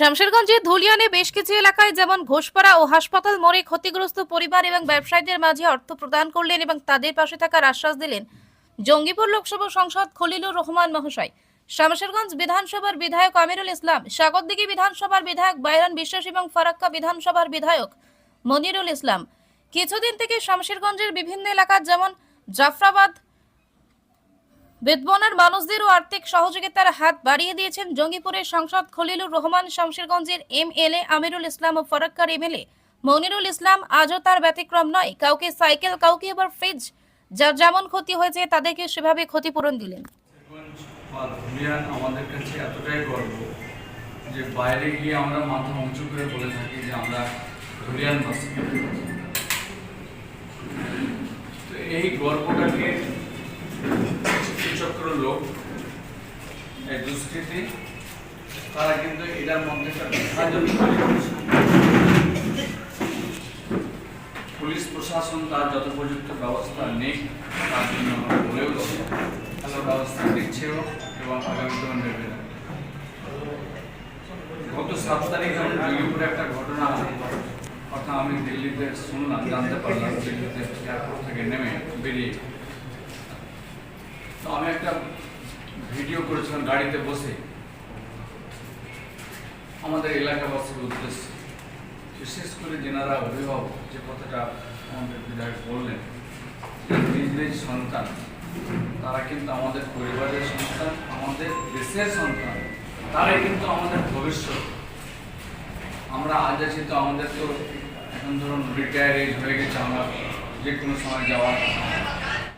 শামশেরগঞ্জের ধুলিয়ানে বেশ কিছু এলাকায় যেমন ঘোষপাড়া ও হাসপাতাল মোড়ে ক্ষতিগ্রস্ত পরিবার এবং ব্যবসায়ীদের মাঝে অর্থ প্রদান করলেন এবং তাদের পাশে থাকার আশ্বাস দিলেন জঙ্গিপুর লোকসভা সংসদ খলিলুর রহমান মহাশয়। শামশেরগঞ্জ বিধানসভার বিধায়ক আমিরুল ইসলাম সাগরদিঘি বিধানসভার বিধায়ক বাইরন বিশ্বাস এবং ফারাক্কা বিধানসভার বিধায়ক মনিরুল ইসলাম। কিছুদিন থেকে শামশেরগঞ্জের বিভিন্ন এলাকার যেমন জাফরাবাদ বেদবনের মানুষদেরও আর্থিক সহযোগিতার হাত বাড়িয়ে দিয়েছেন জঙ্গিপুরের সাংসদ খলিলুর রহমান, শামশেরগঞ্জের এমএলএ আমিরুল ইসলাম ও ফরাক্কার এমএলএ মনিরুল ইসলাম আজও তার ব্যতিক্রম নয়। কাউকে সাইকেল, কাউকে আবার ফ্রিজ, যার যেমন ক্ষতি হয়েছে তাদেরকে সেভাবে ক্ষতিপূরণ দিলেন। আমাদের কাছে এতটাই গর্ব যে বাইরে গিয়ে আমরা মাথা উঁচু করে বলে থাকি যে আমরা এই গর্বটাকে লোক দুষ্কৃতি, তারা কিন্তু এটার মধ্যে পুলিশ, প্রশাসন তার যত উপযুক্ত ব্যবস্থা নেই, তার জন্য আমরা বলেও ভালো ব্যবস্থা নিচ্ছেও এবং আগামীতেও নেবে না। গত সাত তারিখ জঙ্গিপুরে একটা ঘটনা অর্থাৎ আমি দিল্লিতে শুনলাম, জানতে পারলাম দিল্লিতে এয়ারপোর্ট থেকে নেমে বেরিয়ে। তো আমি একটা ভিডিও করেছিলাম গাড়িতে বসে। আমাদের এলাকাবাসীর উদ্দেশ্যে। বিশেষ করে যেনারা অভিভাবক, যে কথাটা আমাদের বিধায়ক বললেন নিজ নিজ সন্তান, তারা কিন্তু আমাদের পরিবারের সন্তান, আমাদের দেশের সন্তান, তারাই কিন্তু আমাদের ভবিষ্যৎ। আমরা আজ আছি তো আমাদের তো এখন ধরুন রিটায়ার এজ হয়ে গেছে, আমরা যে কোনো সময় যাওয়ার